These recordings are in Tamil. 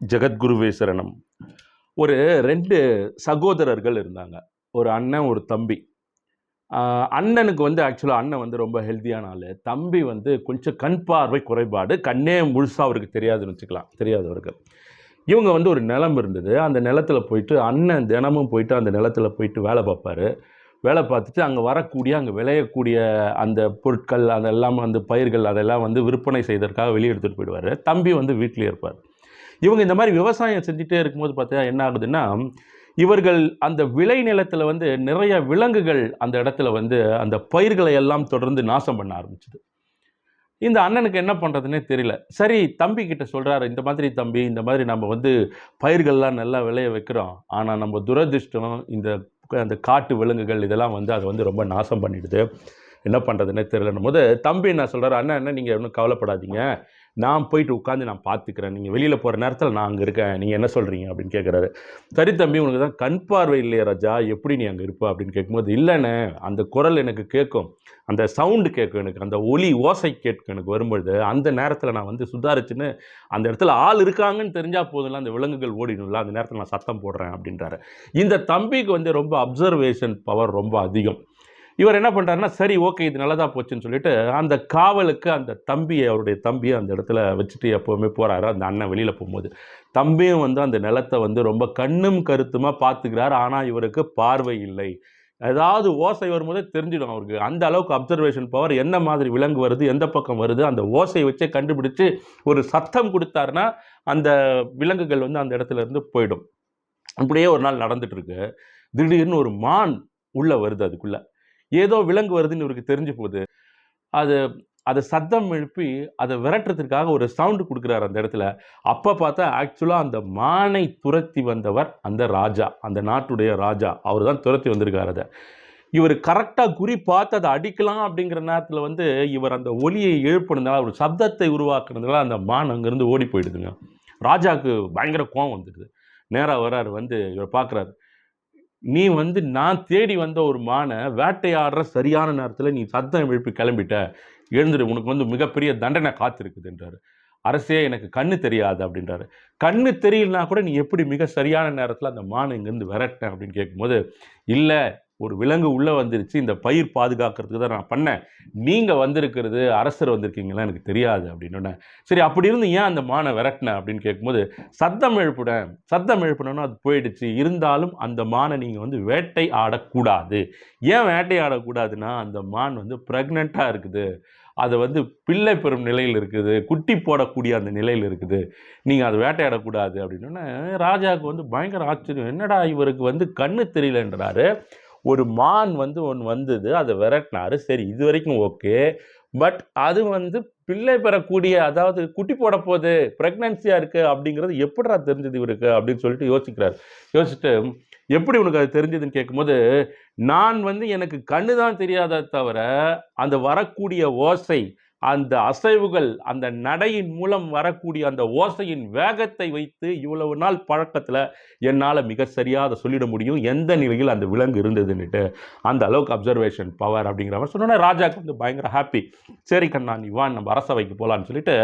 ஜெகத்குருவே சரணம். ஒரு ரெண்டு சகோதரர்கள் இருந்தாங்க. ஒரு அண்ணன் ஒரு தம்பி. அண்ணனுக்கு வந்து ஆக்சுவலாக அண்ணன் வந்து ரொம்ப ஹெல்த்தியான ஆள். தம்பி வந்து கொஞ்சம் கண் பார்வை குறைபாடு. கண்ணே முழுசாக அவருக்கு தெரியாதுன்னு வச்சுக்கலாம். தெரியாது அவருக்கு. இவங்க வந்து ஒரு நிலம் இருந்தது. அந்த நிலத்துல போயிட்டு அண்ணன் தினமும் போயிட்டு அந்த நிலத்துல போயிட்டு வேலை பார்ப்பாரு. வேலை பார்த்துட்டு அங்கே வரக்கூடிய அங்கே விளையக்கூடிய அந்த பொருட்கள் அதெல்லாம் வந்து பயிர்கள் அதெல்லாம் வந்து விற்பனை செய்ததற்காக வெளியே எடுத்துகிட்டு போயிடுவார். தம்பி வந்து வீட்டிலே இருப்பார். இவங்க இந்த மாதிரி விவசாயம் செஞ்சுட்டே இருக்கும்போது பார்த்தா என்ன ஆகுதுன்னா இவர்கள் அந்த விளை நிலத்தில் வந்து நிறைய விலங்குகள் அந்த இடத்துல வந்து அந்த பயிர்களை எல்லாம் தொடர்ந்து நாசம் பண்ண ஆரம்பிச்சுது. இந்த அண்ணனுக்கு என்ன பண்ணுறதுனே தெரியல. சரி தம்பி கிட்ட சொல்கிறாரு இந்த மாதிரி தம்பி இந்த மாதிரி நம்ம வந்து பயிர்கள்லாம் நல்லா விளைய வைக்கிறோம். ஆனால் நம்ம துரதிர்ஷ்டம் இந்த அந்த காட்டு விலங்குகள் இதெல்லாம் வந்து அதை வந்து ரொம்ப நாசம் பண்ணிடுது. என்ன பண்ணுறதுனே தெரியலன்னும் போது தம்பி என்ன சொல்கிறாரு அண்ணா என்ன நீங்கள் ஒன்றும் கவலைப்படாதீங்க. நான் போயிட்டு உட்காந்து நான் பார்த்துக்கிறேன். நீங்கள் வெளியில் போகிற நேரத்தில் நான் அங்கே இருக்கேன். நீங்கள் என்ன சொல்கிறீங்க அப்படின்னு கேட்குறாரு சரி தம்பி உனக்கு தான் கண் பார்வை இல்லையா ராஜா. எப்படி நீ அங்கே இருப்ப? அப்படின்னு கேட்கும்போது இல்லைண்ணே அந்த குரல் எனக்கு கேட்கும். அந்த சவுண்டு கேட்கும் எனக்கு. அந்த ஒலி ஓசை கேட்கும் எனக்கு வரும்பொழுது அந்த நேரத்தில் நான் வந்து சுதாரிச்சுன்னு அந்த இடத்துல ஆள் இருக்காங்கன்னு தெரிஞ்சால் போதும்ல அந்த விலங்குகள் ஓடிடும்ல அந்த நேரத்தில் நான் சத்தம் போடுறேன் அப்படின்றாரு. இந்த தம்பிக்கு வந்து ரொம்ப அப்சர்வேஷன் பவர் ரொம்ப அதிகம். இவர் என்ன பண்ணுறாருன்னா சரி ஓகே இது நல்லதா போச்சுன்னு சொல்லிட்டு அந்த காவலுக்கு அந்த தம்பியை அவருடைய தம்பியை அந்த இடத்துல வச்சுட்டு எப்போவுமே போகிறாரு அந்த அண்ணன் வெளியில் போகும்போது. தம்பியும் வந்து அந்த நிலத்தை வந்து ரொம்ப கண்ணும் கருத்துமாக பார்த்துக்கிறார். ஆனால் இவருக்கு பார்வை இல்லை. ஏதாவது ஓசை வரும்போதே தெரிஞ்சிடும் அவருக்கு. அந்த அளவுக்கு அப்சர்வேஷன் பவர் என்ன மாதிரி விலங்கு வருது எந்த பக்கம் வருது அந்த ஓசையை வச்சே கண்டுபிடிச்சு ஒரு சத்தம் கொடுத்தாருன்னா அந்த விலங்குகள் வந்து அந்த இடத்துல இருந்து போயிடும். அப்படியே ஒரு நாள் நடந்துட்டு இருக்கு. திடீர்னு ஒரு மான் உள்ளே வருது அதுக்குள்ளே. ஏதோ விலங்கு வருதுன்னு இவருக்கு தெரிஞ்சு போகுது. அது அதை சத்தம் எழுப்பி அதை விரட்டுறதுக்காக ஒரு சவுண்டு கொடுக்குறாரு அந்த இடத்துல. அப்போ பார்த்தா ஆக்சுவலாக அந்த மானை துரத்தி வந்தவர் அந்த ராஜா அந்த நாட்டுடைய ராஜா. அவர் தான் துரத்தி வந்திருக்காரு அதை. இவர் கரெக்டாக குறி பார்த்து அதை அடிக்கலாம் அப்படிங்கிற நேரத்தில் வந்து இவர் அந்த ஒலியை எழுப்பினதுனால ஒரு சப்தத்தை உருவாக்குனதுனால அந்த மான் அங்கேருந்து ஓடி போயிடுதுங்க. ராஜாவுக்கு பயங்கர கோவம் வந்துடுது. நேராக வராரு வந்து இவர் பார்க்குறாரு. நீ வந்து நான் தேடி வந்த ஒரு மானை வேட்டையாடுற சரியான நேரத்தில் நீ சத்தம் எழுப்பி கிளம்பிட்ட. எழுந்துரு உனக்கு வந்து மிகப்பெரிய தண்டனை காத்திருக்குதுன்றாரு. அரசே எனக்கு கண்ணு தெரியாது அப்படின்றாரு. கண்ணு தெரியலனா கூட நீ எப்படி மிக சரியான நேரத்தில் அந்த மானை இங்கேருந்து விரட்டின? அப்படின்னு கேட்கும்போது இல்லை ஒரு விலங்கு உள்ளே வந்துருச்சு இந்த பயிர் பாதுகாக்கிறதுக்கு தான் நான் பண்ணேன். நீங்கள் வந்திருக்கிறது அரசர் வந்திருக்கீங்களா எனக்கு தெரியாது அப்படின்னு சரி அப்படி இருந்து ஏன் அந்த மானை விரட்டின அப்படின்னு கேட்கும்போது சத்தம் எழுப்புனேன் சத்தம் எழுப்புனோன்னா அது போயிடுச்சு. இருந்தாலும் அந்த மானை நீங்கள் வந்து வேட்டை ஆடக்கூடாது. ஏன் வேட்டை ஆடக்கூடாதுன்னா அந்த மான் வந்து ப்ரெக்னெண்ட்டாக இருக்குது. அது வந்து பிள்ளை பெறும் நிலையில் இருக்குது. குட்டி போடக்கூடிய அந்த நிலையில் இருக்குது. நீங்கள் அதை வேட்டையாடக்கூடாது அப்படின்னா ராஜாவுக்கு வந்து பயங்கர ஆச்சரியம். என்னடா இவருக்கு வந்து கண்ணு தெரியலன்றாரு. ஒரு மான் வந்து ஒன்று வந்தது அதை விரட்டினாரு. சரி இது வரைக்கும் ஓகே. பட் அது வந்து பிள்ளை பெறக்கூடிய அதாவது குட்டி போட போகுது ப்ரெக்னன்சியாக இருக்குது அப்படிங்கிறது எப்படிடா தெரிஞ்சது இவருக்கு அப்படின்னு சொல்லிட்டு யோசிக்கிறார். யோசிச்சுட்டு எப்படி உனக்கு அது தெரிஞ்சதுன்னு கேட்கும்போது நான் வந்து எனக்கு கண்ணு தான் தெரியாத தவிர அந்த வரக்கூடிய ஓசை அந்த அசைவுகள் அந்த நடையின் மூலம் வரக்கூடிய அந்த ஓசையின் வேகத்தை வைத்து இவ்வளவு நாள் பழக்கத்தில் என்னால் மிக சரியாக அதை சொல்லிட முடியும். எந்த நிலையில் அந்த விலங்கு இருந்ததுன்னுட்டு அந்த அளவுக்கு அப்சர்வேஷன் பவர் அப்படிங்கிற மாதிரி சொன்னோன்னே ராஜாக்கு வந்து பயங்கர ஹாப்பி சரி கண்ணா நீ வா நம்ம அரசவைக்கு போகலான்னு சொல்லிட்டு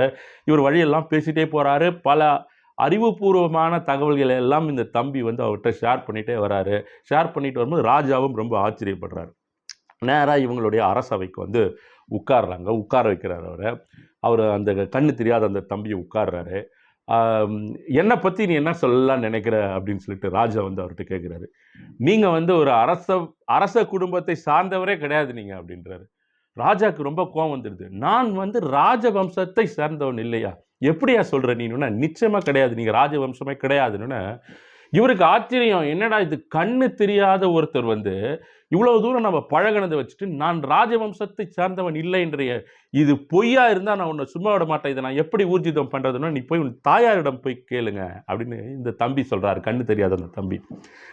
இவர் வழியெல்லாம் பேசிகிட்டே போகிறாரு பல அறிவுபூர்வமான தகவல்களை எல்லாம் இந்த தம்பி வந்து அவர்கிட்ட ஷேர் பண்ணிகிட்டே வராரு. ஷேர் பண்ணிட்டு வரும்போது ராஜாவும் ரொம்ப ஆச்சரியப்படுறாரு. நேராக இவங்களுடைய அரசவைக்கு வந்து உட்கார்றாங்க உட்கார வைக்கிறார் அவரை. அவர் அந்த கண்ணு தெரியாத அந்த தம்பியை உட்கார்றாரு. என்னை பற்றி நீ என்ன சொல்லலாம் நினைக்கிற அப்படின்னு சொல்லிட்டு ராஜா வந்து அவர்கிட்ட கேட்குறாரு. நீங்கள் வந்து ஒரு அரச அரச குடும்பத்தை சார்ந்தவரே கிடையாது நீங்கள் அப்படின்றாரு. ராஜாவுக்கு ரொம்ப கோவம் வந்துடுது. நான் வந்து ராஜவம்சத்தை சேர்ந்தவன் இல்லையா? எப்படியா சொல்கிற நீனுன்னா நிச்சயமாக கிடையாது. நீங்கள் ராஜவம்சமே கிடையாதுன்னு. இவருக்கு ஆச்சரியம். என்னடா இது? கண்ணு தெரியாத ஒருத்தர் வந்து இவ்வளவு தூரம் நம்ம பழகினதை வச்சுட்டு நான் ராஜவம்சத்தை சார்ந்தவன் இல்லை என்ற இது பொய்யா இருந்தால் நான் உன்னை சும்மா விட மாட்டேன். இதை நான் எப்படி ஊர்ஜிதம் பண்ணுறதுன்னா நீ போய் உன் தாயாரிடம் போய் கேளுங்க அப்படின்னு இந்த தம்பி சொல்கிறாரு கண்ணு தெரியாத அந்த தம்பி.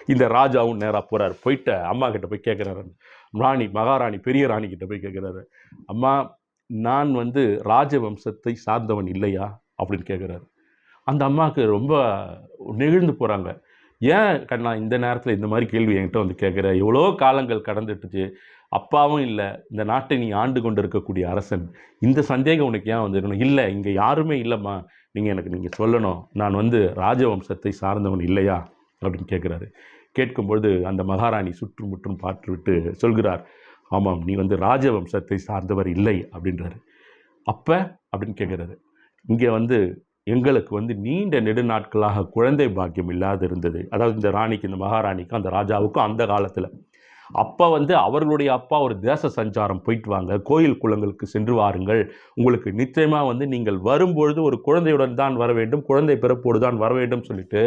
இந்த ராஜாவும் நேராக போகிறார் போயிட்டு அம்மா கிட்ட போய் கேட்குறாரு ராணி மகாராணி பெரிய ராணி கிட்ட போய் கேட்குறாரு அம்மா நான் வந்து ராஜவம்சத்தை சார்ந்தவன் இல்லையா? அப்படின்னு கேட்குறாரு அந்த அம்மாவுக்கு ரொம்ப நெகிழ்ந்து போகிறாங்க ஏன் கண்ணா இந்த நேரத்தில் இந்த மாதிரி கேள்வி என்கிட்ட வந்து கேட்குற எவ்வளோ காலங்கள் கடந்துட்டுச்சு. அப்பாவும் இல்லை. இந்த நாட்டை நீ ஆண்டு கொண்டு இருக்கக்கூடிய அரசன். இந்த சந்தேகம் உனக்கு ஏன் வந்துருக்கணும்? இல்லை இங்கே யாருமே இல்லைம்மா. நீங்கள் எனக்கு நீங்கள் சொல்லணும். நான் வந்து ராஜவம்சத்தை சார்ந்தவன் இல்லையா? அப்படின்னு கேட்குறாரு கேட்கும்பொழுது அந்த மகாராணி சுற்றுமுற்றும் பார்த்துவிட்டு சொல்கிறார் ஆமாம் நீ வந்து ராஜவம்சத்தை சார்ந்தவர் இல்லை அப்படின்றாரு. அப்போ? அப்படின்னு கேட்குறாரு இங்கே வந்து எங்களுக்கு வந்து நீண்ட நெடுநாட்களாக குழந்தை பாக்கியம் இல்லாது இருந்தது அதாவது இந்த ராணிக்கு இந்த மகாராணிக்கும் அந்த ராஜாவுக்கும் அந்த காலத்தில். அப்போ வந்து அவர்களுடைய அப்பா ஒரு தேச சஞ்சாரம் போயிட்டு வாங்க கோயில் குளங்களுக்கு சென்று வாருங்கள். உங்களுக்கு நிச்சயமாக வந்து நீங்கள் வரும்பொழுது ஒரு குழந்தையுடன் தான் வர வேண்டும் குழந்தை பிறப்போடு தான் வர வேண்டும் சொல்லிட்டு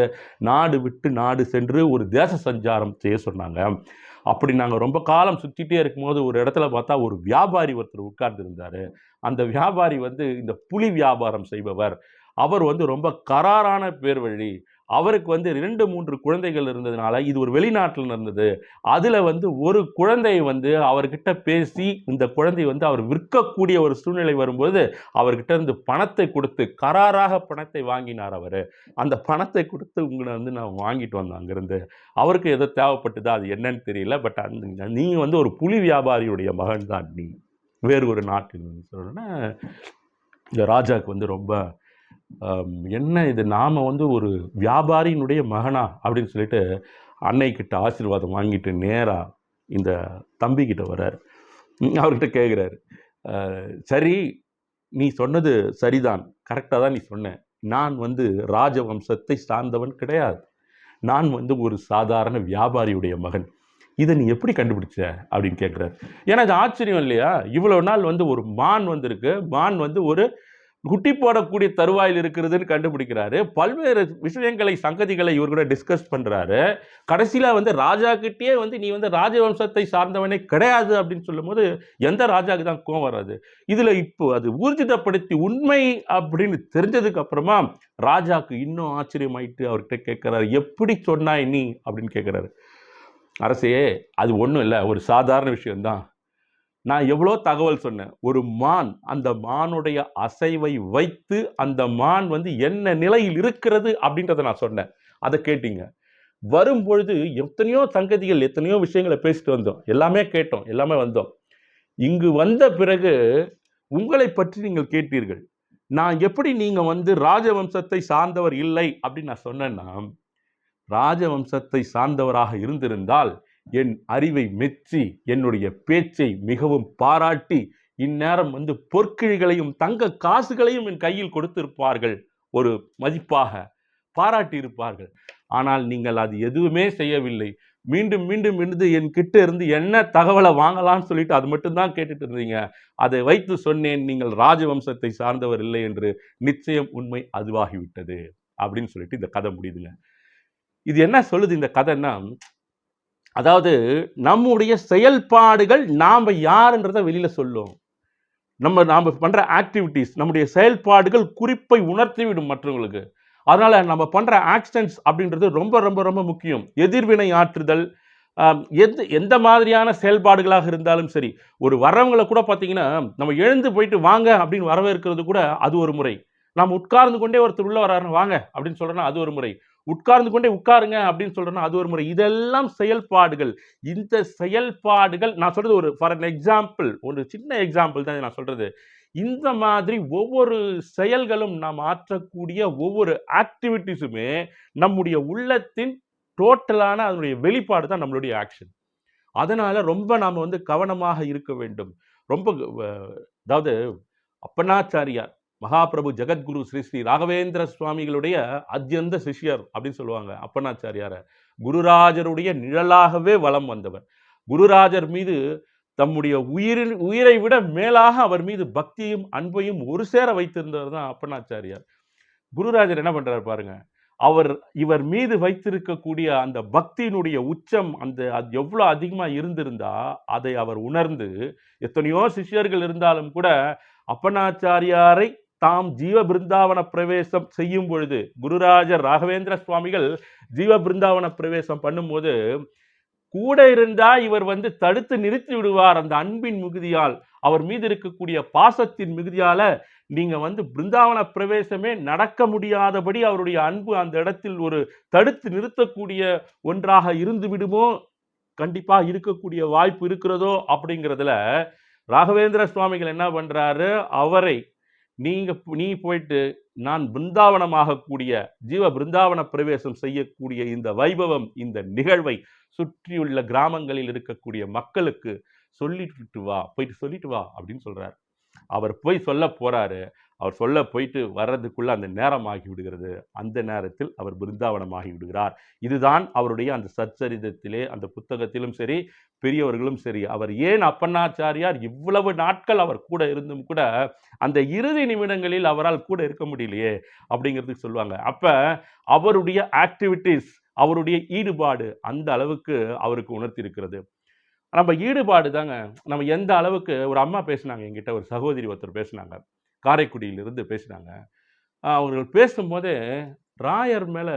நாடு விட்டு நாடு சென்று ஒரு தேச சஞ்சாரம் செய்ய சொன்னாங்க. அப்படி நாங்கள் ரொம்ப காலம் சுற்றிட்டே இருக்கும்போது ஒரு இடத்துல பார்த்தா ஒரு வியாபாரி ஒருத்தர் உட்கார்ந்துருந்தார். அந்த வியாபாரி வந்து இந்த புலி வியாபாரம் செய்பவர். அவர் வந்து ரொம்ப கராரான பேர் வழி அவருக்கு வந்து ரெண்டு மூன்று குழந்தைகள் இருந்ததுனால இது ஒரு வெளிநாட்டில் இருந்தது அதில் வந்து ஒரு குழந்தை வந்து அவர்கிட்ட பேசி இந்த குழந்தை வந்து அவர் விற்கக்கூடிய ஒரு சூழ்நிலை வரும்போது அவர்கிட்ட இருந்து பணத்தை கொடுத்து கராராக பணத்தை வாங்கினார் அவர். அந்த பணத்தை கொடுத்து உங்களை வந்து நான் வாங்கிட்டு வந்தேன் அங்கேருந்து. அவருக்கு எதோ தேவைப்பட்டதா அது என்னன்னு தெரியல. பட் அந்த நீங்கள் வந்து ஒரு புலி வியாபாரியுடைய மகன் தான் நீ. வேறு ஒரு நாட்டில் சொல்லணும்னா இந்த ராஜாவுக்கு வந்து ரொம்ப என்ன இது? நாம் வந்து ஒரு வியாபாரியினுடைய மகனா? அப்படின்னு சொல்லிட்டு அன்னைக்கிட்ட ஆசீர்வாதம் வாங்கிட்டு நேராக இந்த தம்பிக்கிட்ட வர்றார். அவர்கிட்ட கேட்குறாரு சரி நீ சொன்னது சரிதான். கரெக்டாக தான் நீ சொன்ன. நான் வந்து ராஜவம்சத்தை சார்ந்தவன் கிடையாது. நான் வந்து ஒரு சாதாரண வியாபாரியுடைய மகன். இதை நீ எப்படி கண்டுபிடிச்ச? அப்படின்னு கேட்குறாரு ஏன்னா இது ஆச்சரியம் இல்லையா? இவ்வளோ நாள் வந்து ஒரு மான் வந்திருக்கு. மான் வந்து ஒரு குட்டி போடக்கூடிய தருவாயில் இருக்கிறதுன்னு கண்டுபிடிக்கிறாரு. பல்வேறு விஷயங்களை சங்கதிகளை இவர் கூட டிஸ்கஸ் பண்ணுறாரு கடைசியில் வந்து ராஜா கிட்டேயே வந்து நீ வந்து ராஜவம்சத்தை சார்ந்தவனே கிடையாது அப்படின்னு சொல்லும்போது எந்த ராஜாவுக்கு தான் கோவம் வராது. இதில் இப்போ அது ஊர்ஜிதப்படுத்தி உண்மை அப்படின்னு தெரிஞ்சதுக்கு அப்புறமா ராஜாவுக்கு இன்னும் ஆச்சரியமாயிட்டு அவர்கிட்ட கேட்குறாரு எப்படி சொன்னாய் நீ? அப்படின்னு கேட்குறாரு. அரசே அது ஒன்றும் இல்லை. ஒரு சாதாரண விஷயம்தான். நான் எவ்வளோ தகவல் சொன்னேன். ஒரு மான் அந்த மானுடைய அசைவை வைத்து அந்த மான் வந்து என்ன நிலையில் இருக்கிறது அப்படின்றத நான் சொன்னேன். அதை கேட்டீங்க. வரும்பொழுது எத்தனையோ சங்கதிகள் எத்தனையோ விஷயங்களை பேசிட்டு வந்தோம். எல்லாமே கேட்டோம் எல்லாமே வந்தோம். இங்கு வந்த பிறகு உங்களை பற்றி நீங்கள் கேட்டீர்கள். நான் எப்படி நீங்கள் வந்து ராஜவம்சத்தை சார்ந்தவர் இல்லை அப்படின்னு நான் சொன்னேன்னா ராஜவம்சத்தை சார்ந்தவராக இருந்திருந்தால் என் அறிவை மெச்சி என்னுடைய பேச்சை மிகவும் பாராட்டி இந்நேரம் வந்து பொற்கிழிகளையும் தங்க காசுகளையும் என் கையில் கொடுத்திருப்பார்கள். ஒரு மதிப்பாக பாராட்டி இருப்பார்கள் ஆனால் நீங்கள் அது எதுவுமே செய்யவில்லை. மீண்டும் மீண்டும் இருந்து என் கிட்ட இருந்து என்ன தகவலை வாங்கலாம்னு சொல்லிட்டு அது மட்டும்தான் கேட்டுட்டு இருந்தீங்க. அதை வைத்து சொன்னேன் நீங்கள் ராஜவம்சத்தை சார்ந்தவர் இல்லை என்று நிச்சயம் உண்மை அதுவாகிவிட்டது. அப்படின்னு சொல்லிட்டு இந்த கதை முடியுதுங்க. இது என்ன சொல்லுது இந்த கதைன்னா அதாவது நம்முடைய செயல்பாடுகள் நாம் யாருன்றதை வெளியில் சொல்லும். நம்ம நாம் பண்ணுற ஆக்டிவிட்டீஸ் நம்முடைய செயல்பாடுகள் குறிப்பை உணர்த்திவிடும் மற்றவங்களுக்கு. அதனால் நம்ம பண்ணுற ஆக்ஷன்ஸ் அப்படின்றது ரொம்ப ரொம்ப ரொம்ப முக்கியம். எதிர்வினை ஆற்றுதல் எந்த எந்த மாதிரியான செயல்பாடுகளாக இருந்தாலும் சரி ஒரு வரவங்களை கூட பார்த்தீங்கன்னா நம்ம எழுந்து போயிட்டு வாங்க அப்படின்னு வரவேற்கிறது கூட அது ஒரு முறை. நாம் உட்கார்ந்து கொண்டே ஒருத்தர் உள்ள வராரு வாங்க அப்படின்னு சொல்கிறேன்னா அது ஒரு முறை. உட்கார்ந்து கொண்டே உட்காருங்க அப்படின்னு சொல்கிறேன்னா அது ஒரு முறை. இதெல்லாம் செயல்பாடுகள். இந்த செயல்பாடுகள் நான் சொல்றது ஒரு ஃபார் அன் எக்ஸாம்பிள் ஒரு சின்ன எக்ஸாம்பிள் தான் நான் சொல்றது. இந்த மாதிரி ஒவ்வொரு செயல்களும் நாம் ஆற்றக்கூடிய ஒவ்வொரு ஆக்டிவிட்டிஸுமே நம்முடைய உள்ளத்தின் டோட்டலான அதனுடைய வெளிப்பாடு தான் நம்மளுடைய ஆக்ஷன் அதனால் ரொம்ப நாம் வந்து கவனமாக இருக்க வேண்டும். ரொம்ப அதாவது அப்பனாச்சாரியார் மகாபிரபு ஜெகத்குரு ஸ்ரீ ஸ்ரீ ராகவேந்திர சுவாமிகளுடைய அத்தியந்த சிஷ்யர் அப்படின்னு சொல்லுவாங்க அப்பனாச்சாரியார. குருராஜருடைய நிழலாகவே வலம் வந்தவர். குருராஜர் மீது தம்முடைய உயிரின் உயிரை விட மேலாக அவர் மீது பக்தியும் அன்பையும் ஒரு சேர வைத்திருந்தவர் தான் அப்பனாச்சாரியார். குருராஜர் என்ன பண்ணுறாரு பாருங்க அவர் இவர் மீது வைத்திருக்கக்கூடிய அந்த பக்தியினுடைய உச்சம் அந்த அது எவ்வளோ அதிகமாக இருந்திருந்தா அதை அவர் உணர்ந்து எத்தனையோ சிஷ்யர்கள் இருந்தாலும் கூட அப்பனாச்சாரியாரை தாம் ஜீவ பிருந்தாவன பிரவேசம் செய்யும் பொழுது குருராஜர் ராகவேந்திர சுவாமிகள் ஜீவ பிருந்தாவன பிரவேசம் பண்ணும்போது கூட இருந்தா இவர் வந்து தடுத்து நிறுத்தி விடுவார் அந்த அன்பின் மிகுதியால். அவர் மீது இருக்கக்கூடிய பாசத்தின் மிகுதியால நீங்க வந்து பிருந்தாவன பிரவேசமே நடக்க முடியாதபடி அவருடைய அன்பு அந்த இடத்தில் ஒரு தடுத்து நிறுத்தக்கூடிய ஒன்றாக இருந்து விடுமோ? கண்டிப்பா இருக்கக்கூடிய வாய்ப்பு இருக்கிறதோ? அப்படிங்கிறதுல ராகவேந்திர சுவாமிகள் என்ன பண்றாரு? அவரை நீங்க நீ போயிட்டு நான் பிருந்தாவனமாகக்கூடிய ஜீவ பிருந்தாவன பிரவேசம் செய்யக்கூடிய இந்த வைபவம் இந்த நிகழ்வை சுற்றியுள்ள கிராமங்களில் இருக்கக்கூடிய மக்களுக்கு சொல்லிட்டு வா போயிட்டு சொல்லிட்டு வா அப்படின்னு சொல்றாரு. அவர் போய் சொல்ல போறாரு. அவர் சொல்ல போயிட்டு வர்றதுக்குள்ளே அந்த நேரம் ஆகிவிடுகிறது அந்த நேரத்தில் அவர் பிருந்தாவனமாகி விடுகிறார். இதுதான் அவருடைய அந்த சச்சரிதத்திலே அந்த புத்தகத்திலும் சரி பெரியவர்களும் சரி. அவர் ஏன் அப்பண்ணாச்சாரியார்? இவ்வளவு நாட்கள் அவர் கூட இருந்தும் கூட அந்த இறுதி நிமிடங்களில் அவரால் கூட இருக்க முடியலையே அப்படிங்கிறதுக்கு சொல்லுவாங்க. அப்போ அவருடைய ஆக்டிவிட்டீஸ் அவருடைய ஈடுபாடு அந்த அளவுக்கு அவருக்கு உணர்த்தி இருக்கிறது நம்ம ஈடுபாடு தாங்க. நம்ம எந்த அளவுக்கு ஒரு அம்மா பேசினாங்க என்கிட்ட ஒரு சகோதரி ஒருத்தர் பேசினாங்க. காரைக்குடியிலிருந்து பேசினாங்க அவர்கள் பேசும்போதே ராயர் மேலே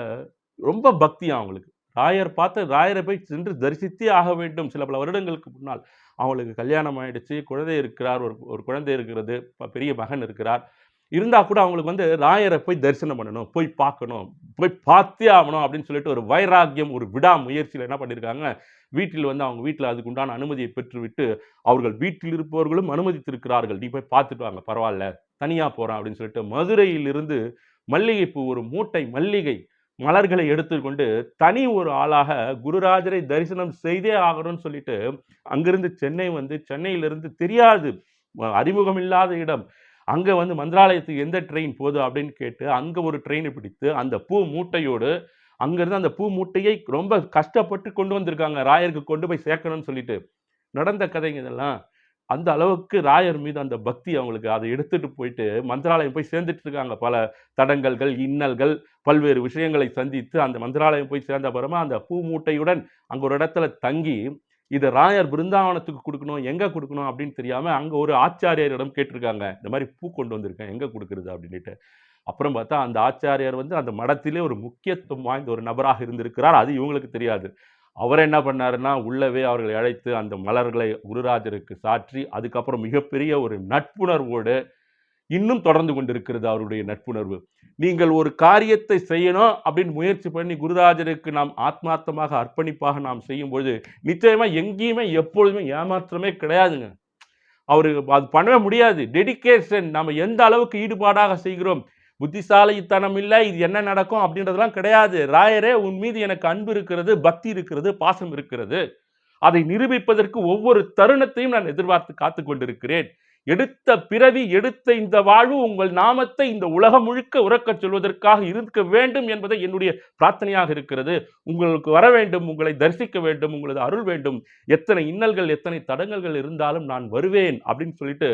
ரொம்ப பக்தியாக அவங்களுக்கு. ராயர் பார்த்து ராயரை போய் சென்று தரிசித்தே ஆக வேண்டும். சில பல வருடங்களுக்கு முன்னால் அவங்களுக்கு கல்யாணம் ஆயிடுச்சு குழந்தை இருக்கிறார் ஒரு ஒரு குழந்தை இருக்கிறது ப- பெரிய மகன் இருக்கிறார். இருந்தால் கூட அவங்களுக்கு வந்து ராயரை போய் தரிசனம் பண்ணணும் போய் பார்க்கணும் போய் பார்த்தே ஆகணும் அப்படின்னு சொல்லிட்டு ஒரு வைராக்கியம் ஒரு விடா முயற்சியில் என்ன பண்ணியிருக்காங்க? வீட்டில் வந்து அவங்க வீட்டில் அதுக்கு உண்டான அனுமதியை பெற்றுவிட்டு அவர்கள் வீட்டில் இருப்பவர்களும் அனுமதித்திருக்கிறார்கள். நீ போய் பார்த்துட்டு வாங்க பரவாயில்ல தனியாக போகிறான் அப்படின்னு சொல்லிட்டு மதுரையிலிருந்து மல்லிகைப்பூ ஒரு மூட்டை மல்லிகை மலர்களை எடுத்துக்கொண்டு தனி ஒரு ஆளாக குருராஜரை தரிசனம் செய்தே ஆகணும்னு சொல்லிட்டு அங்கிருந்து சென்னை வந்து சென்னையிலிருந்து தெரியாது அறிமுகம் இல்லாத இடம். அங்கே வந்து மந்திராலயத்துக்கு எந்த ட்ரெயின் போகுது அப்படின்னு கேட்டு அங்கே ஒரு ட்ரெயினை பிடித்து அந்த பூ மூட்டையோடு அங்கேருந்து அந்த பூ மூட்டையை ரொம்ப கஷ்டப்பட்டு கொண்டு வந்திருக்காங்க. ராயருக்கு கொண்டு போய் சேர்க்கணும்னு சொல்லிட்டு நடந்த கதைங்க இதெல்லாம். அந்த அளவுக்கு ராயர் மீது அந்த பக்தி அவங்களுக்கு அதை எடுத்துட்டு போயிட்டு மந்திராலயம் போய் சேர்ந்துட்டு இருக்காங்க. பல தடங்கல்கள் இன்னல்கள் பல்வேறு விஷயங்களை சந்தித்து அந்த மந்திராலயம் போய் சேர்ந்த அப்புறமா அந்த பூ மூட்டையுடன் அங்கே ஒரு இடத்துல தங்கி இதை ராயர் பிருந்தாவனத்துக்கு கொடுக்கணும் எங்கே கொடுக்கணும் அப்படின்னு தெரியாமல் அங்கே ஒரு ஆச்சாரியரிடம் கேட்டிருக்காங்க. இந்த மாதிரி பூ கொண்டு வந்திருக்கேன் எங்கே கொடுக்குறது அப்படின்ட்டு அப்புறம் பார்த்தா அந்த ஆச்சாரியார் வந்து அந்த மடத்திலே ஒரு முக்கியத்துவம் வாய்ந்த ஒரு நபராக இருந்திருக்கிறார். அது இவங்களுக்கு தெரியாது. அவர் என்ன பண்ணாருன்னா உள்ளவே அவர்களை அழைத்து அந்த மலர்களை குருராஜருக்கு சாற்றி அதுக்கப்புறம் மிகப்பெரிய ஒரு நட்புணர்வோடு இன்னும் தொடர்ந்து கொண்டிருக்கிறது அவருடைய நட்புணர்வு. நீங்கள் ஒரு காரியத்தை செய்யணும் அப்படின்னு முயற்சி பண்ணி குருராஜருக்கு நாம் ஆத்மார்த்தமாக அர்ப்பணிப்பாக நாம் செய்யும்பொழுது நிச்சயமாக எங்கேயுமே எப்பொழுதுமே ஏமாற்றமே கிடையாதுங்க. அவருக்கு அது பண்ணவே முடியாது. டெடிகேஷன் நம்ம எந்த அளவுக்கு ஈடுபாடாக செய்கிறோம்? புத்திசாலித்தனம் இல்லை இது என்ன நடக்கும் அப்படின்றதெல்லாம் கிடையாது. ராயரே உன் மீது எனக்கு அன்பு இருக்கிறது பக்தி இருக்கிறது பாசம் இருக்கிறது. அதை நிரூபிப்பதற்கு ஒவ்வொரு தருணத்தையும் நான் எதிர்பார்த்து காத்து கொண்டிருக்கிறேன் எடுத்த பிறவி எடுத்த இந்த வாழ்வு உங்கள் நாமத்தை இந்த உலகம் முழுக்க உறக்கச் சொல்வதற்காக இருக்க வேண்டும் என்பதை என்னுடைய பிரார்த்தனையாக இருக்கிறது. உங்களுக்கு வர வேண்டும் உங்களை தரிசிக்க வேண்டும் உங்களது அருள் வேண்டும். எத்தனை இன்னல்கள் எத்தனை தடங்கல்கள் இருந்தாலும் நான் வருவேன் அப்படின்னு சொல்லிட்டு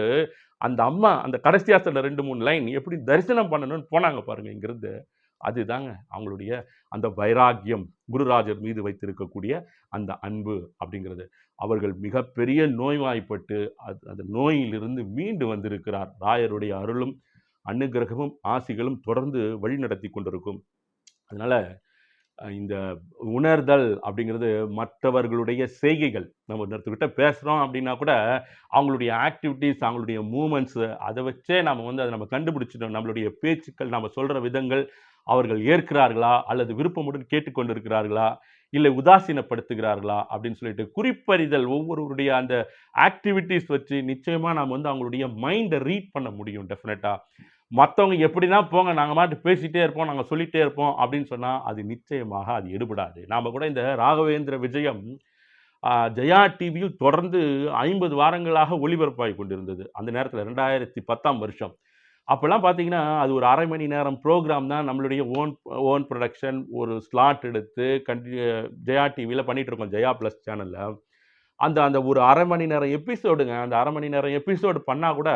அந்த அம்மா அந்த கடைசியா ரெண்டு மூணு லைன் எப்படி தரிசனம் பண்ணணும்னு போனாங்க பாருங்க இங்கிருந்து. அதுதாங்க அவங்களுடைய அந்த வைராக்கியம் குருராஜர் மீது வைத்திருக்கக்கூடிய அந்த அன்பு அப்படிங்கிறது. அவர்கள் மிகப்பெரிய நோய்வாய்ப்பட்டு அது அந்த நோயிலிருந்து மீண்டு வந்திருக்கிறார். ராயருடைய அருளும் அனுகிரகமும் ஆசிகளும் தொடர்ந்து வழிநடத்தி கொண்டிருக்கும். அதனால் இந்த உணர்தல் அப்படிங்கிறது மற்றவர்களுடைய செய்கைகள். நம்ம ஒருத்தர்கிட்ட பேசுகிறோம் அப்படின்னா கூட அவங்களுடைய ஆக்டிவிட்டீஸ் அவங்களுடைய மூமெண்ட்ஸு அதை வச்சே நம்ம வந்து அதை நம்ம கண்டுபிடிச்சிட்டோம் நம்மளுடைய பேச்சுக்கள் நம்ம சொல்கிற விதங்கள் அவர்கள் ஏற்கிறார்களா அல்லது விருப்பமுடன் கேட்டுக்கொண்டிருக்கிறார்களா? இல்லை உதாசீனப்படுத்துகிறார்களா? அப்படின்னு சொல்லிட்டு குறிப்பறிதல் ஒவ்வொருவருடைய அந்த ஆக்டிவிட்டீஸ் வச்சு நிச்சயமாக நாம் வந்து அவங்களுடைய மைண்டை ரீட் பண்ண முடியும் டெஃபினட்டாக மற்றவங்க எப்படின்னா போங்க நாங்கள் மாட்டு பேசிகிட்டே இருப்போம் நாங்கள் சொல்லிகிட்டே இருப்போம் அப்படின்னு சொன்னால் அது நிச்சயமாக அது எடுபடாது. நாம் கூட இந்த ராகவேந்திர விஜயம் ஜெயா டிவியில் தொடர்ந்து ஐம்பது வாரங்களாக ஒளிபரப்பாகி கொண்டிருந்தது. அந்த நேரத்தில் ரெண்டாயிரத்தி பத்தாம் வருஷம். அப்போல்லாம் பார்த்தீங்கன்னா அது ஒரு அரை மணி நேரம் ப்ரோக்ராம் தான் நம்மளுடைய ஓன் ஓன் ப்ரொடக்ஷன். ஒரு ஸ்லாட் எடுத்து கண்டினியூ ஜெயா டிவியில் பண்ணிகிட்ருக்கோம் இருக்கோம். ஜெயா ப்ளஸ் சேனலில். அந்த அந்த ஒரு அரை மணி நேரம் எபிசோடுங்க. அந்த அரை மணி நேரம் எபிசோடு பண்ணால் கூட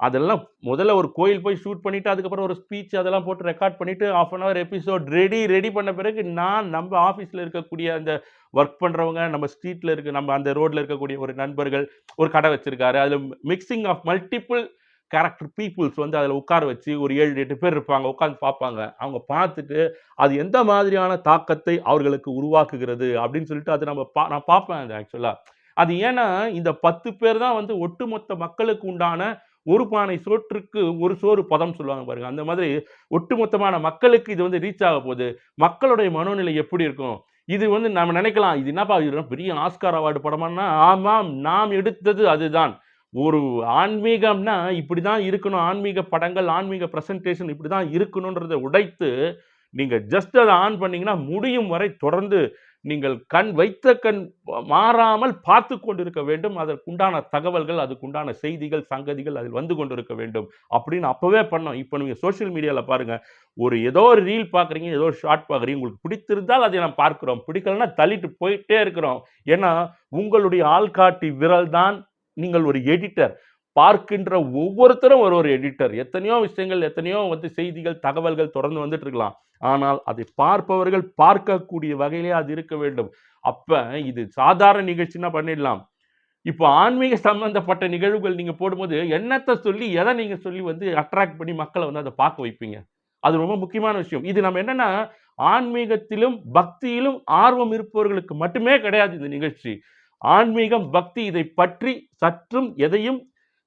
அதெல்லாம் முதல்ல ஒரு கோயில் போய் ஷூட் பண்ணிவிட்டு அதுக்கப்புறம் ஒரு ஸ்பீச் அதெல்லாம் போட்டு ரெக்கார்ட் பண்ணிவிட்டு half an hour episode ready ready பண்ண பிறகு நான் நம்ம ஆஃபீஸில் இருக்கக்கூடிய அந்த ஒர்க் பண்ணுறவங்க நம்ம ஸ்ட்ரீட்டில் இருக்க நம்ம அந்த ரோட்டில் இருக்கக்கூடிய ஒரு நண்பர்கள் ஒரு கடை வச்சுருக்காரு. அதில் mixing of multiple character peoples வந்து அதில் உட்கார வச்சு ஒரு ஏழு எட்டு பேர் இருப்பாங்க உட்காந்து பார்ப்பாங்க. அவங்க பார்த்துட்டு அது எந்த மாதிரியான தாக்கத்தை அவர்களுக்கு உருவாக்குகிறது அப்படின்னு சொல்லிட்டு அது நம்ம பா நான் பார்ப்பேன் அது ஆக்சுவலாக அது ஏன்னா இந்த பத்து பேர் தான் வந்து ஒட்டுமொத்த மக்களுக்கு உண்டான ஒரு பானை சோற்றுக்கு ஒரு சோறு பதம் சொல்லுவாங்க பாருங்க. அந்த மாதிரி ஒட்டுமொத்தமான மக்களுக்கு இது வந்து ரீச் ஆக போகுது. மக்களுடைய மனோநிலை எப்படி இருக்கும்? இது வந்து நம்ம நினைக்கலாம் இது என்னப்பா இது பெரிய ஆஸ்கார் அவார்டு படமானா ஆமாம் நாம் எடுத்தது அதுதான். ஒரு ஆன்மீகம்னா இப்படி தான் இருக்கணும். ஆன்மீக படங்கள் ஆன்மீக ப்ரெசன்டேஷன் இப்படி தான் இருக்கணுன்றதை உடைத்து நீங்கள் ஜஸ்ட் அதை ஆன் பண்ணீங்கன்னா முடியும் வரை தொடர்ந்து நீங்கள் கண் வைத்த கண் மாறாமல் பார்த்து கொண்டிருக்க வேண்டும். அதற்குண்டான தகவல்கள் அதுக்குண்டான செய்திகள் சங்கதிகள் அதில் வந்து கொண்டிருக்க வேண்டும் அப்படின்னு அப்போவே பண்ணோம். இப்போ நீங்கள் சோஷியல் மீடியாவில் பாருங்கள் ஒரு ஏதோ ஒரு ரீல் பார்க்குறீங்க ஏதோ ஒரு ஷார்ட் பார்க்குறீங்க உங்களுக்கு பிடித்திருந்தால் அதை நாம் பார்க்குறோம். பிடிக்கலன்னா தள்ளிட்டு போயிட்டே இருக்கிறோம். ஏன்னா உங்களுடைய ஆள்காட்டி விரல் தான் நீங்கள் ஒரு எடிட்டர் பார்க்கின்ற ஒவ்வொருத்தரும் ஒரு ஒரு எடிட்டர் எத்தனையோ விஷயங்கள் எத்தனையோ வந்து செய்திகள் தகவல்கள் தொடர்ந்து வந்துட்டு இருக்கலாம். ஆனால் அதை பார்ப்பவர்கள் பார்க்கக்கூடிய வகையிலே அது இருக்க வேண்டும். அப்ப இது சாதாரண நிகழ்ச்சினா பண்ணிடலாம். இப்போ ஆன்மீக சம்பந்தப்பட்ட நிகழ்வுகள் நீங்க போடும்போது என்னத்தை சொல்லி எதை நீங்க சொல்லி வந்து அட்ராக்ட் பண்ணி மக்களை வந்து அதை பார்க்க வைப்பீங்க? அது ரொம்ப முக்கியமான விஷயம். இது நம்ம என்னன்னா ஆன்மீகத்திலும் பக்தியிலும் ஆர்வம் இருப்பவர்களுக்கு மட்டுமே கிடையாது இந்த நிகழ்ச்சி. ஆன்மீகம் பக்தி இதை பற்றி சற்றும் எதையும்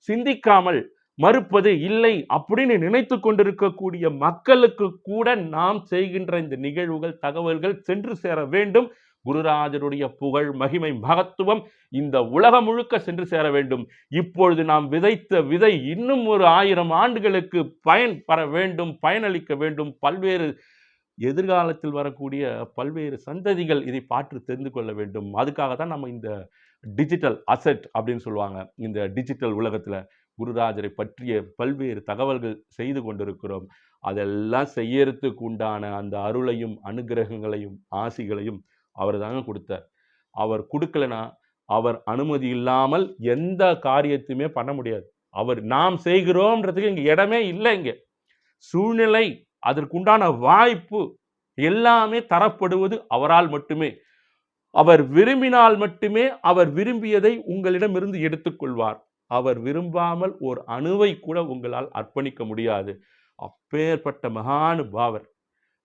சிந்திக்காமல் மறுப்பது இல்லை அப்படின்னு நினைத்து கொண்டிருக்கக்கூடிய மக்களுக்கு கூட நாம் செய்கின்ற இந்த நிகழ்வுகள் தகவல்கள் சென்று சேர வேண்டும். குருராஜருடைய புகழ் மகிமை மகத்துவம் இந்த உலகம் முழுக்க சென்று சேர வேண்டும். இப்பொழுது நாம் விதைத்த விதை இன்னும் ஒரு ஆயிரம் ஆண்டுகளுக்கு பயன் பெற வேண்டும் பயனளிக்க வேண்டும். பல்வேறு எதிர்காலத்தில் வரக்கூடிய பல்வேறு சந்ததிகள் இதை பார்த்து தெரிந்து கொள்ள வேண்டும். அதுக்காக தான் நம்ம இந்த டிஜிட்டல் அசெட் அப்படின்னு சொல்லுவாங்க. இந்த டிஜிட்டல் உலகத்தில் குருராஜரை பற்றிய பல்வேறு தகவல்கள் செய்து கொண்டிருக்கிறோம். அதெல்லாம் செய்யறதுக்கு உண்டான அந்த அருளையும் அனுகிரகங்களையும் ஆசிகளையும் அவர் தாங்க கொடுத்தார். அவர் கொடுக்கலனா அவர் அனுமதி இல்லாமல் எந்த காரியத்தையுமே பண்ண முடியாது. அவர் நாம் செய்கிறோம்ன்றதுக்கு இங்கே இடமே இல்லை இங்கே. சூழ்நிலை அதற்குண்டான வாய்ப்பு எல்லாமே தரப்படுவது அவரால் மட்டுமே. அவர் விரும்பினால் மட்டுமே அவர் விரும்பியதை உங்களிடமிருந்து எடுத்துக்கொள்வார். அவர் விரும்பாமல் ஒரு அணுவை கூட உங்களால் அர்ப்பணிக்க முடியாது. அப்பேற்பட்ட மகானுபாவர்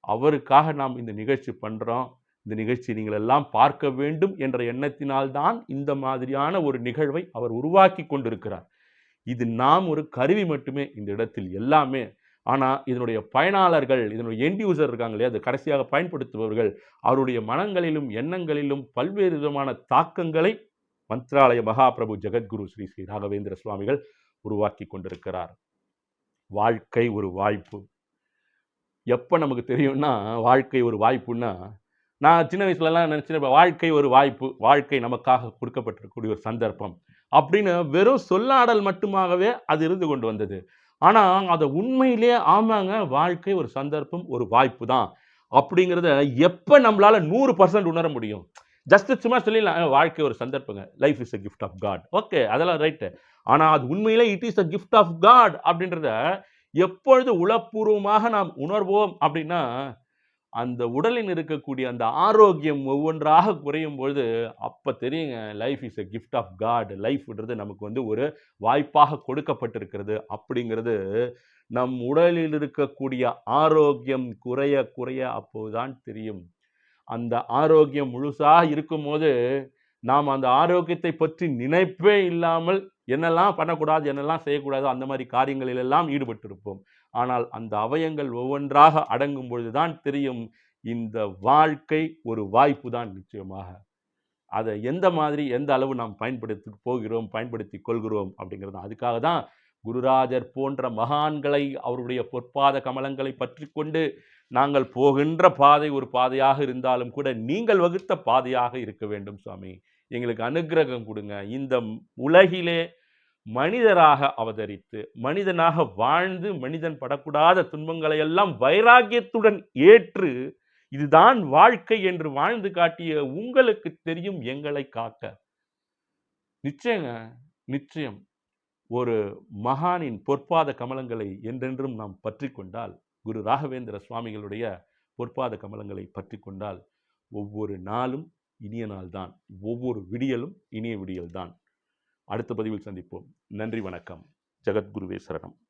அவருக்காக நாம் இந்த நிகழ்ச்சி பண்ணுறோம் இந்த நிகழ்ச்சி நீங்கள் எல்லாம் பார்க்க வேண்டும் என்ற எண்ணத்தினால்தான் இந்த மாதிரியான ஒரு நிகழ்வை அவர் உருவாக்கி கொண்டிருக்கிறார். இது நாம் ஒரு கருவி மட்டுமே. இந்த இடத்தில் எல்லாமே ஆனால் இதனுடைய பயனாளர்கள் இதனுடைய எண்ட் யூசர் இருக்காங்க இல்லையா அது கடைசியாக பயன்படுத்துபவர்கள் அவருடைய மனங்களிலும் எண்ணங்களிலும் பல்வேறு விதமான தாக்கங்களை மந்த்ராலய மகாபிரபு ஜெகத்குரு ஸ்ரீ ஸ்ரீ ராகவேந்திர சுவாமிகள் உருவாக்கி கொண்டிருக்கிறார். வாழ்க்கை ஒரு வாய்ப்பு. எப்போ நமக்கு தெரியும்னா வாழ்க்கை ஒரு வாய்ப்புன்னா நான் சின்ன வயசுலலாம் நினச்சிருப்பேன் வாழ்க்கை ஒரு வாய்ப்பு வாழ்க்கை நமக்காக கொடுக்கப்பட்டிருக்கக்கூடிய ஒரு சந்தர்ப்பம் அப்படின்னு வெறும் சொல்லாடல் மட்டுமாகவே அது இருந்து கொண்டு வந்தது. ஆனால் அதை உண்மையிலே ஆமாங்க வாழ்க்கை ஒரு சந்தர்ப்பம் ஒரு வாய்ப்பு தான் அப்படிங்கிறத எப்போ நம்மளால் நூறு பர்சன்ட் உணர முடியும்? ஜஸ்ட் சும்மா சொல்லிடலாம். வாழ்க்கை ஒரு சந்தர்ப்பங்க. Life is a gift of God okay அதெல்லாம் ரைட்டு ஆனால் அது உண்மையிலே it is a gift of God அப்படின்றத எப்பொழுது உளப்பூர்வமாக நாம் உணர்வோம் அப்படின்னா அந்த உடலில் இருக்கக்கூடிய அந்த ஆரோக்கியம் ஒவ்வொன்றாக குறையும் பொழுது அப்போ தெரியுங்க life is a gift of God லைஃப்ன்றது நமக்கு வந்து ஒரு வாய்ப்பாக கொடுக்கப்பட்டிருக்கிறது. அப்படிங்கிறது நம் உடலில் இருக்கக்கூடிய ஆரோக்கியம் குறைய குறைய அப்போதுதான் தெரியும். அந்த ஆரோக்கியம் முழுசாக இருக்கும்போது நாம் அந்த ஆரோக்கியத்தை பற்றி நினைப்பே இல்லாமல் என்னெல்லாம் பண்ணக்கூடாது என்னெல்லாம் செய்யக்கூடாது அந்த மாதிரி காரியங்களிலெல்லாம் ஈடுபட்டிருப்போம். ஆனால் அந்த அவயங்கள் ஒவ்வொன்றாக அடங்கும் பொழுதுதான் தெரியும் இந்த வாழ்க்கை ஒரு வாய்ப்பு தான் நிச்சயமாக. அதை எந்த மாதிரி எந்த அளவு நாம் பயன்படுத்தி போகிறோம் பயன்படுத்தி கொள்கிறோம் அப்படிங்கிறது அதுக்காக தான் குருராஜர் போன்ற மகான்களை அவருடைய பொற்பாத கமலங்களை பற்றி கொண்டு நாங்கள் போகின்ற பாதை ஒரு பாதையாக இருந்தாலும் கூட நீங்கள் வகுத்த பாதையாக இருக்க வேண்டும் சுவாமி. எங்களுக்கு அனுக்கிரகம் கொடுங்க. இந்த உலகிலே மனிதராக அவதரித்து மனிதனாக வாழ்ந்து மனிதன் படக்கூடாத துன்பங்களை எல்லாம் வைராக்கியத்துடன் ஏற்று இதுதான் வாழ்க்கை என்று வாழ்ந்து காட்டிய உங்களுக்கு தெரியும் எங்களை காக்க. நிச்சயங்க நிச்சயம். ஒரு மகானின் பொற்பாத கமலங்களை என்றென்றும் நாம் பற்றி கொண்டால் குரு ராகவேந்திர சுவாமிகளுடைய பொற்பாத கமலங்களை பற்றி கொண்டால் ஒவ்வொரு நாளும் இனிய நாள்தான். ஒவ்வொரு விடியலும் இனிய விடியல்தான். அடுத்த பதிவில் சந்திப்போம். நன்றி வணக்கம். ஜெகத்குருவே சரணம்.